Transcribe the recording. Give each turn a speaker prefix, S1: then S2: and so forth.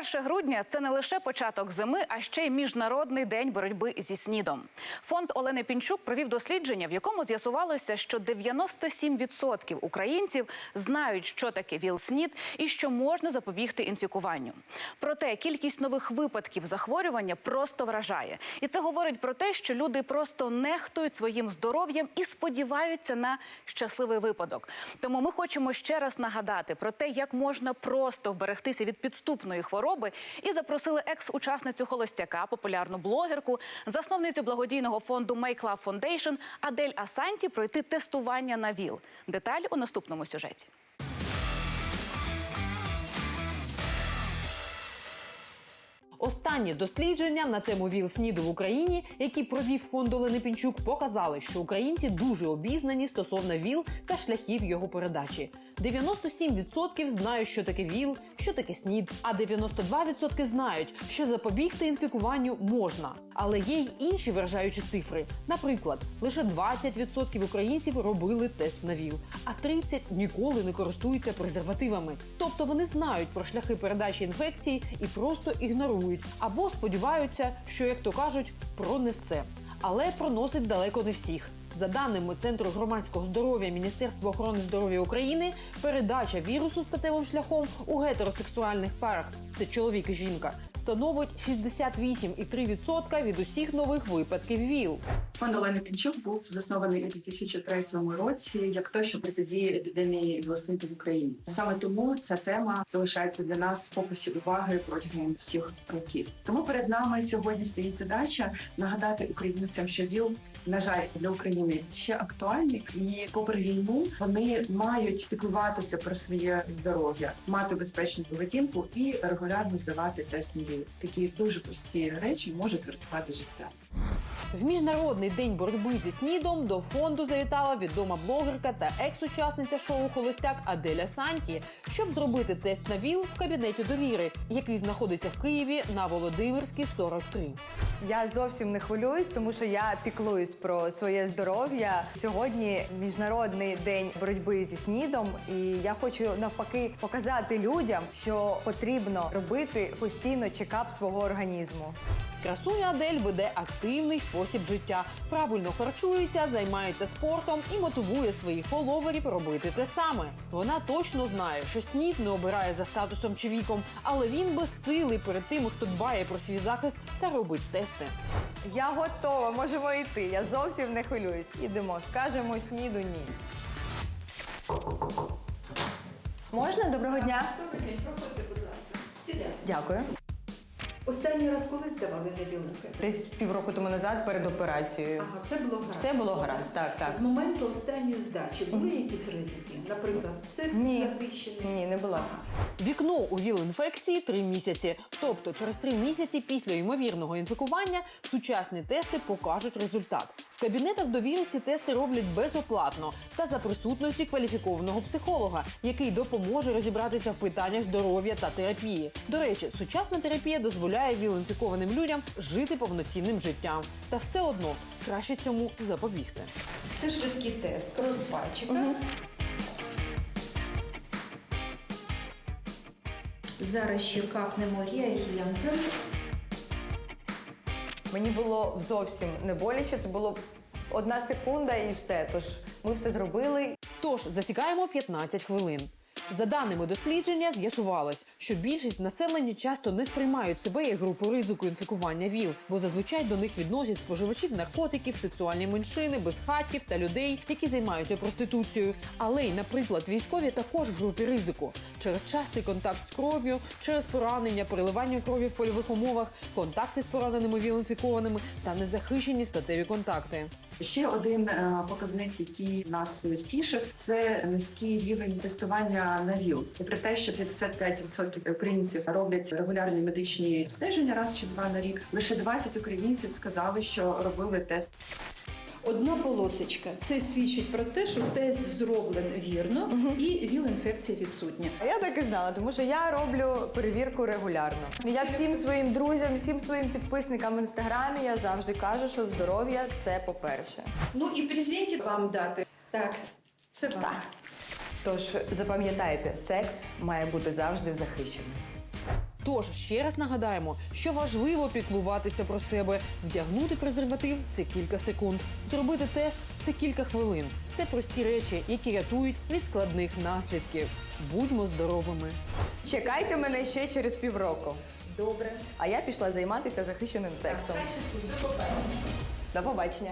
S1: 1 грудня це не лише початок зими, а ще й міжнародний день боротьби зі снідом. Фонд Олени Пінчук провів дослідження, в якому з'ясувалося, що 97% українців знають, що таке ВІЛ-СНІД і що можна запобігти інфікуванню. Проте кількість нових випадків захворювання просто вражає, і це говорить про те, що люди просто нехтують своїм здоров'ям і сподіваються на щасливий випадок. Тому ми хочемо ще раз нагадати про те, як можна просто вберегтися від підступної хвороби, і запросили екс-учасницю холостяка, популярну блогерку, засновницю благодійного фонду Make Love Foundation Адель Асанті пройти тестування на ВІЛ. Деталь у наступному сюжеті.
S2: Останні дослідження на тему ВІЛ-СНІДу в Україні, які провів фонд Олени Пінчук, показали, що українці дуже обізнані стосовно ВІЛ та шляхів його передачі. 97% знають, що таке ВІЛ, що таке СНІД, а 92% знають, що запобігти інфікуванню можна. Але є й інші вражаючі цифри. Наприклад, лише 20% українців робили тест на ВІЛ, а 30% ніколи не користуються презервативами. Тобто вони знають про шляхи передачі інфекції і просто ігнорують або сподіваються, що, як то кажуть, пронесе. Але проносить далеко не всіх. За даними Центру громадського здоров'я Міністерства охорони здоров'я України, передача вірусу статевим шляхом у гетеросексуальних парах це чоловік і жінка становить 68,3% від усіх нових випадків ВІЛ.
S3: Фонд Олени Пінчук був заснований у 2003 році як той, що протидіє епідемії власнити в Україні. Саме тому ця тема залишається для нас в фокусі уваги протягом всіх років. Тому перед нами сьогодні стоїть задача нагадати українцям, що ВІЛ, на жаль, для України ще актуальний, і попри війну вони мають піклуватися про своє здоров'я, мати безпечну поведінку і регулярно здавати тест на ВІЛ. Такі дуже прості речі можуть врятувати життя.
S2: В міжнародний день боротьби зі снідом до фонду завітала відома блогерка та екс-учасниця шоу Холостяк Аделя Санті, щоб зробити тест на ВІЛ в кабінеті довіри, який знаходиться в Києві на Володимирській 43.
S4: Я зовсім не хвилююсь, тому що я піклуюсь про своє здоров'я. Сьогодні міжнародний день боротьби зі снідом, і я хочу навпаки показати людям, що потрібно робити постійно чекап свого організму.
S2: Красуня Адель веде активний спосіб життя, правильно харчується, займається спортом і мотивує своїх фоловерів робити те саме. Вона точно знає, що снід не обирає за статусом чи віком, але він безсилий перед тими, хто дбає про свій захист та робить тести.
S4: Я готова, можемо йти. Я зовсім не хвилююсь. Ідемо, скажемо сніду ні. Можна? Доброго дня.
S5: Добрий день, проходьте, будь ласка. Сідайте.
S4: Дякую.
S5: Останній раз коли здавали на?
S4: Десь півроку тому назад перед операцією.
S5: Ага, все було гаразд.
S4: Все було гаразд, так, так.
S5: З моменту останньої здачі були якісь ризики? Наприклад, секс
S4: Ні.
S5: захищений?
S4: Ні, не було.
S2: Вікно у ВІЛ-інфекції три місяці. Тобто, через три місяці після ймовірного інфікування сучасні тести покажуть результат. В кабінетах довіри ці тести роблять безоплатно та за присутності кваліфікованого психолога, який допоможе розібратися в питаннях здоров'я та терапії. До речі, сучасна терапія дозволяє ВІЛ-інфікованим людям жити повноцінним життям. Та все одно краще цьому запобігти.
S5: Це швидкий тест, крос пальчика. Зараз ще капнемо реагентом.
S4: Мені було зовсім не боляче, це було одна секунда і все. Тож ми все зробили.
S2: Тож засікаємо 15 хвилин. За даними дослідження, з'ясувалось, що більшість населення часто не сприймають себе як групу ризику інфікування ВІЛ, бо зазвичай до них відносять споживачів наркотиків, сексуальні меншини, безхатьків та людей, які займаються проституцією. Але й, наприклад, військові також в групі ризику через частий контакт з кров'ю, через поранення, переливання крові в польових умовах, контакти з пораненими ВІЛ-інфікованими та незахищені статеві контакти.
S3: Ще один е, показник, який нас втішив, це низький рівень тестування на ВІЛ. Попри те, що 55% українців роблять регулярні медичні обстеження раз чи два на рік, лише 20 українців сказали, що робили тест.
S5: Одна полосочка. Це свідчить про те, що тест зроблений вірно і ВІЛ-інфекція відсутня.
S4: А Я так і знала, тому що я роблю перевірку регулярно. Я всім своїм друзям, всім своїм підписникам в інстаграмі я завжди кажу, що здоров'я це по-перше.
S5: Ну і презентів вам дати. Так, це вам.
S4: Тож запам'ятайте, секс має бути завжди захищеним.
S2: Тож ще раз нагадаємо, що важливо піклуватися про себе, вдягнути презерватив це кілька секунд, зробити тест це кілька хвилин. Це прості речі, які рятують від складних наслідків. Будьмо здоровими!
S4: Чекайте мене ще через півроку. Добре. А я пішла займатися захищеним сексом. До побачення.